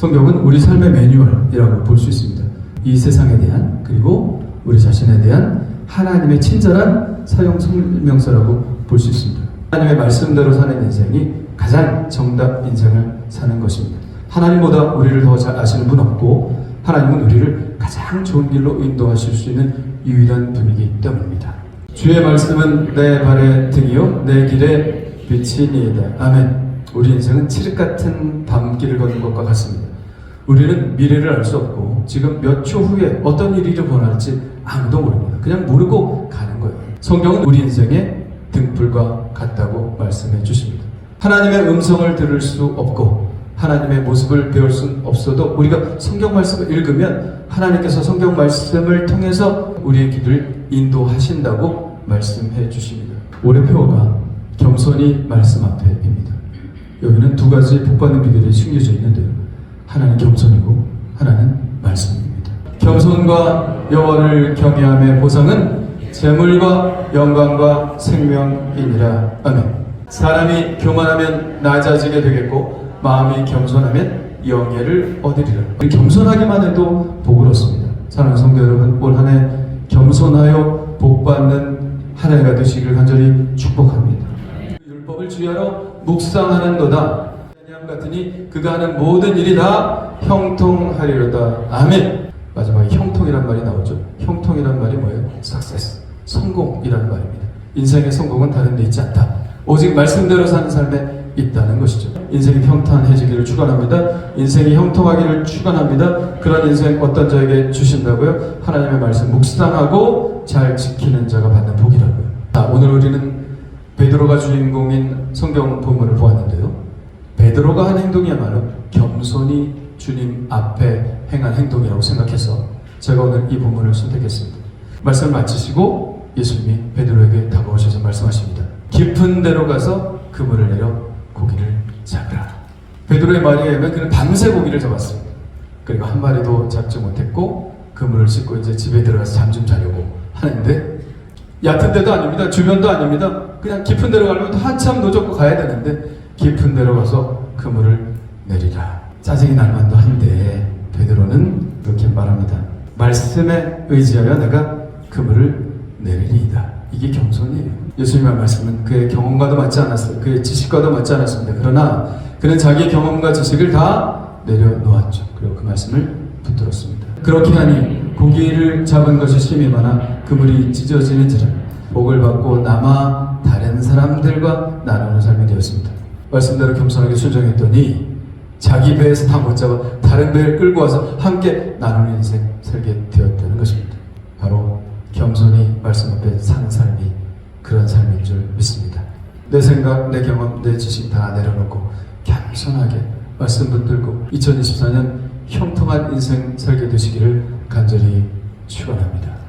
성경은 우리 삶의 매뉴얼이라고 볼 수 있습니다. 이 세상에 대한 그리고 우리 자신에 대한 하나님의 친절한 사용 설명서라고 볼 수 있습니다. 하나님의 말씀대로 사는 인생이 가장 정답 인생을 사는 것입니다. 하나님보다 우리를 더 잘 아시는 분 없고 하나님은 우리를 가장 좋은 길로 인도하실 수 있는 유일한 분이기 때문입니다. 주의 말씀은 내 발의 등이요 내 길의 빛이니이다. 아멘. 우리 인생은 칠흑 같은 밤길을 걷는 것과 같습니다. 우리는 미래를 알 수 없고 지금 몇 초 후에 어떤 일이 일어날지 아무도 모릅니다. 그냥 모르고 가는 거예요. 성경은 우리 인생의 등불과 같다고 말씀해 주십니다. 하나님의 음성을 들을 수 없고 하나님의 모습을 배울 수 없어도 우리가 성경 말씀을 읽으면 하나님께서 성경 말씀을 통해서 우리의 길을 인도하신다고 말씀해 주십니다. 올해 표어가 겸손히 말씀 앞에입니다. 여기는 두 가지 복받는 비결이 숨겨져 있는데요. 하나는 겸손이고 하나는 말씀입니다. 겸손과 여호와를 경외함의 보상은 재물과 영광과 생명이니라. 아멘. 사람이 교만하면 낮아지게 되겠고 마음이 겸손하면 영예를 얻으리라. 겸손하기만 해도 복을 얻습니다. 사랑하는 성도 여러분, 올 한 해 겸손하여 복받는 한 해가 되시길 간절히 축복합니다. 율법을 주야로 묵상하는도다. 양 같으니 그가 하는 모든 일이 다 형통하리로다. 아멘. 마지막에 형통이란 말이 나오죠. 형통이란 말이 뭐예요? success. 성공이라는 말입니다. 인생의 성공은 다른 데 있지 않다. 오직 말씀대로 사는 삶에 있다는 것이죠. 인생이 평탄해지기를 축원합니다. 인생이 형통하기를 축원합니다. 그런 인생 어떤 자에게 주신다고요? 하나님의 말씀 묵상하고 잘 지키는 자가 받는 복이라고요. 자, 오늘 우리는 베드로가 주인공인 성경 본문을 보았는데요. 베드로가 한 행동이야말로 겸손히 주님 앞에 행한 행동이라고 생각해서 제가 오늘 이 본문을 선택했습니다. 말씀을 마치시고 예수님이 베드로에게 다가오셔서 말씀하십니다. 깊은 데로 가서 그물을 내려 고기를 잡으라. 베드로의 말에 의하면 그는 밤새 고기를 잡았습니다. 그리고 한 마리도 잡지 못했고 그물을 씻고 이제 집에 들어가서 잠 좀 자려고 하는데 얕은 데도 아닙니다. 주변도 아닙니다. 그냥 깊은 데로 가려면 한참 노젓고 가야 되는데 깊은 데로 가서 그물을 내리라. 짜증이 날 만도 한데 베드로는 이렇게 말합니다. 말씀에 의지하여 내가 그물을 내리리이다. 이게 겸손이에요. 예수님의 말씀은 그의 경험과도 맞지 않았어요. 그의 지식과도 맞지 않았습니다. 그러나 그는 자기 경험과 지식을 다 내려놓았죠. 그리고 그 말씀을 붙들었습니다. 그렇게 하니 고기를 잡은 것이 심히 많아 그물이 찢어지는지라 복을 받고 남아 다른 사람들과 나누는 삶이 되었습니다. 말씀대로 겸손하게 순종했더니 자기 배에서 다 못 잡아 다른 배를 끌고 와서 함께 나누는 인생 살게 되었다는 것입니다. 바로 겸손히 말씀 앞에 사는 삶이 그런 삶인 줄 믿습니다. 내 생각, 내 경험, 내 지식 다 내려놓고 겸손하게 말씀 붙들고 2024년 형통한 인생 살게 되시기를 간절히 축원합니다.